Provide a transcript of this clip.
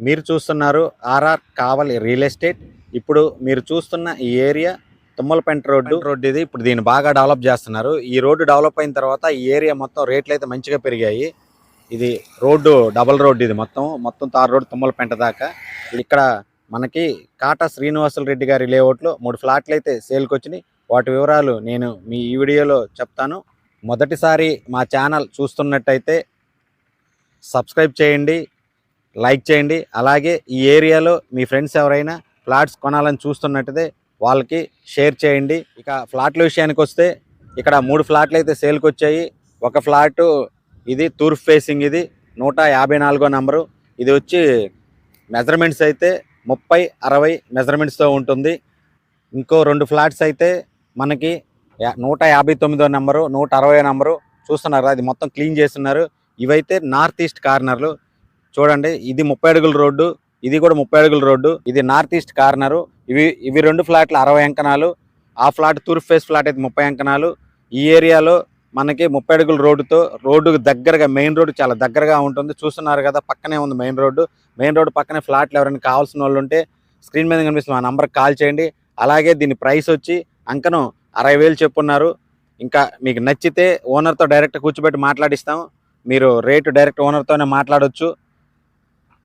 మీరు చూస్తున్నారు ఆర్ఆర్ కావలి real estate. ఇప్పుడు మీరు చూస్తున్న ఈ ఏరియా తుమ్మలపెంట రోడ్డు. రోడ్డు ఇది. ఇప్పుడు దీన్ని బాగా డెవలప్ చేస్తున్నారు. ఈ రోడ్డు డెవలప్ అయిన తర్వాత ఈ ఏరియా మొత్తం రేట్లు అయితే మంచిగా పెరిగాయి. ఇది రోడ్డు డబల్ రోడ్డు ఇది మొత్తం. మొత్తం తార్ రోడ్డు తుమ్మలపెంట దాకా. ఇక్కడ మనకి కాటా శ్రీనివాసులు రెడ్డి గారి లేఅవుట్లో మూడు ఫ్లాట్లు అయితే సేల్కి వచ్చినాయి. వాటి వివరాలు నేను మీ ఈ వీడియోలో చెప్తాను. మొదటిసారి మా ఛానల్ చూస్తున్నట్టయితే సబ్స్క్రైబ్ చేయండి. లైక్ చేయండి. అలాగే ఈ ఏరియాలో మీ ఫ్రెండ్స్ ఎవరైనా ఫ్లాట్స్ కొనాలని చూస్తున్నట్టయితే వాళ్ళకి షేర్ చేయండి. ఇక ఫ్లాట్ల విషయానికి వస్తే ఇక్కడ మూడు ఫ్లాట్లు అయితే సేల్కి వచ్చాయి. ఒక ఫ్లాట్ ఇది తూర్పు ఫేసింగ్ ఇది నూట యాభై నాలుగో నంబరు. ఇది వచ్చి మెజర్మెంట్స్ అయితే ముప్పై అరవై మెజర్మెంట్స్తో ఉంటుంది. ఇంకో రెండు ఫ్లాట్స్ అయితే మనకి నూట యాభై తొమ్మిదో నెంబరు నూట అరవై నెంబరు. చూస్తున్నారు అది మొత్తం క్లీన్ చేస్తున్నారు. ఇవైతే నార్త్ ఈస్ట్ కార్నర్లు చూడండి ఇది ముప్పై అడుగుల రోడ్డు ఇది కూడా ముప్పై అడుగుల రోడ్డు ఇది నార్త్ ఈస్ట్ కార్నరు. ఇవి ఇవి రెండు ఫ్లాట్లు అరవై అంకణాలు ఆ ఫ్లాట్ తూర్పు ఫేస్ ఫ్లాట్ అయితే ముప్పై అంకణాలు. ఈ ఏరియాలో మనకి ముప్పై అడుగుల రోడ్డుతో రోడ్డుకు దగ్గరగా మెయిన్ రోడ్డు చాలా దగ్గరగా ఉంటుంది. చూస్తున్నారు కదా పక్కనే ఉంది మెయిన్ రోడ్డు. మెయిన్ రోడ్డు పక్కనే ఫ్లాట్లు ఎవరైనా కావాల్సిన వాళ్ళు ఉంటే స్క్రీన్ మీద కనిపిస్తుంది ఆ నంబర్కి కాల్ చేయండి. అలాగే దీని ప్రైస్ వచ్చి అంకనం అరవై వేలు చెప్పున్నారు. ఇంకా మీకు నచ్చితే ఓనర్తో డైరెక్ట్ కూర్చోబెట్టి మాట్లాడిస్తాం. మీరు రేటు డైరెక్ట్ ఓనర్తోనే మాట్లాడొచ్చు.